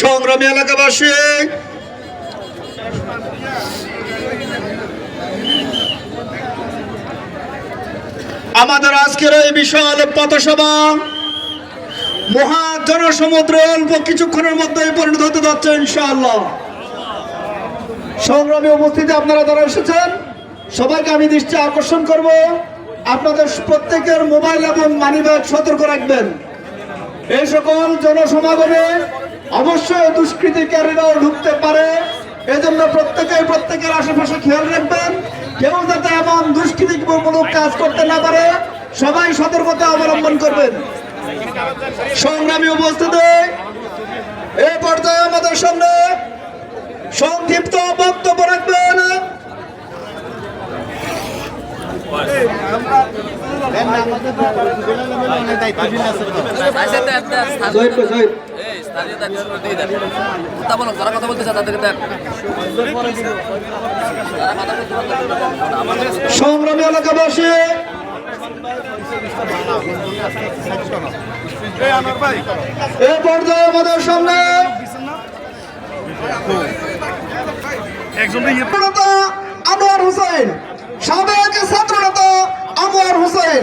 সংগ্রামী এলাকাবাসী, আমাদের আজকের এই বিশাল পথসভা মহা জনসমুদ্র অল্প কিছুক্ষণের মধ্যে পরিণত হতে যাচ্ছে ইনশাআল্লাহ। সংগ্রামী উপস্থিতি আপনারা যারা এসেছেন, সবাইকে আমি দৃষ্টি আকর্ষণ করব। আপনাদের প্রত্যেকের মোবাইল এবং মানিব্যাগ সতর্ক রাখবেন। এই সকল জনসমাগমে অবশ্যই দুষ্কৃতিকারীরাও ঢুকতে পারে। এজন্য প্রত্যেকে প্রত্যেকের আশেপাশে খেয়াল রাখবেন। কেউ যাতে এমন দুষ্কৃতিমূলক কাজ করতে না পারে, সবাই সতর্কতা অবলম্বন করবেন। সংগ্রামী উপস্থিতি এই পর্যায়ে আমাদের সামনে সংক্ষিপ্ত বক্তব্য রাখবেন। যারা কথা তাদেরকে দেন বলতে আমাদের সংগ্রামী এলাকাবাসী এ পর্যায়ে আমাদের সামনে নেতা আনোয়ার হোসেন সাবেক ছাত্র নেতা আনোয়ার হোসেন